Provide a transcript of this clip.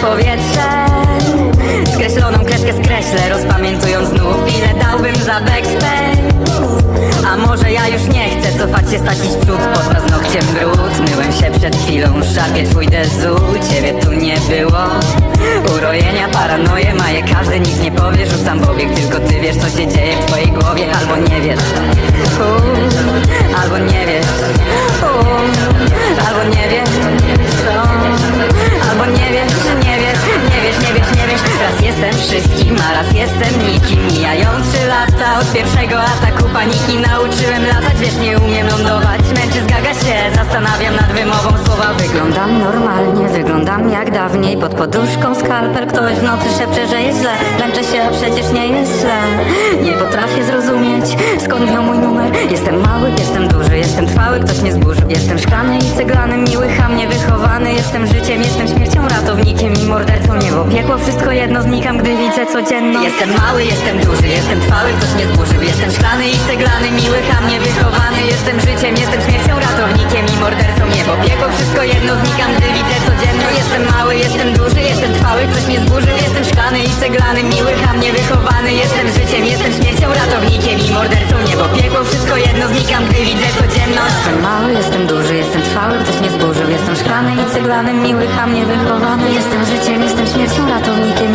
powietrze. Skreśloną kreskę skreślę, rozpamiętując znów Ile dałbym za backspace A może ja już nie chcę cofać się, stać w przód Pod paznokciem brud, myłem się przed chwilą Szarpie twój dezu, ciebie tu nie było. Urojenia, paranoje ma je każdy, nikt nie powie. Rzucam w obieg, tylko ty wiesz co się dzieje w twojej głowie Albo nie wiesz. Jestem wszystkim, a raz jestem nikim. Mijają trzy lata od pierwszego ataku paniki. Nauczyłem latać, wiesz, nie umiem lądować. Męczy zgaga się, zastanawiam nad wymową słowa. Wyglądam normalnie, wyglądam jak dawniej. Pod poduszką skalpel, ktoś w nocy szepcze, że jest źle. Męczę się, a przecież nie jest źle. Nie potrafię zrozumieć, skąd miał mój numer. Jestem mały, jestem duży, jestem trwały, ktoś mnie zburzył Jestem szklany i ceglany, miły, hamnie wychowany. Jestem życiem, jestem śmiercią, piekło, wszystko jedno, znikam, gdy widzę codzienno Jestem mały, jestem duży, jestem trwały, ktoś mnie zburzył Jestem szklany i ceglany, miły, hamnie wychowany Jestem życiem, jestem śmiercią, ratownikiem i mordercą Niebo, piekło, wszystko jedno, znikam, gdy widzę codzienno Jestem mały, jestem duży, jestem trwały, ktoś mnie zburzył Jestem szklany i ceglany, miły, hamnie wychowany Jestem życiem, jestem śmiercią, ratownikiem i mordercą Niebo, piekło, wszystko jedno, znikam, gdy widzę codzienność. Jestem mały, jestem duży, jestem trwały, ktoś mnie szklany i ceglany, miły, hamnie wychowany. Jestem życiem, jestem śmiercią, ratownikiem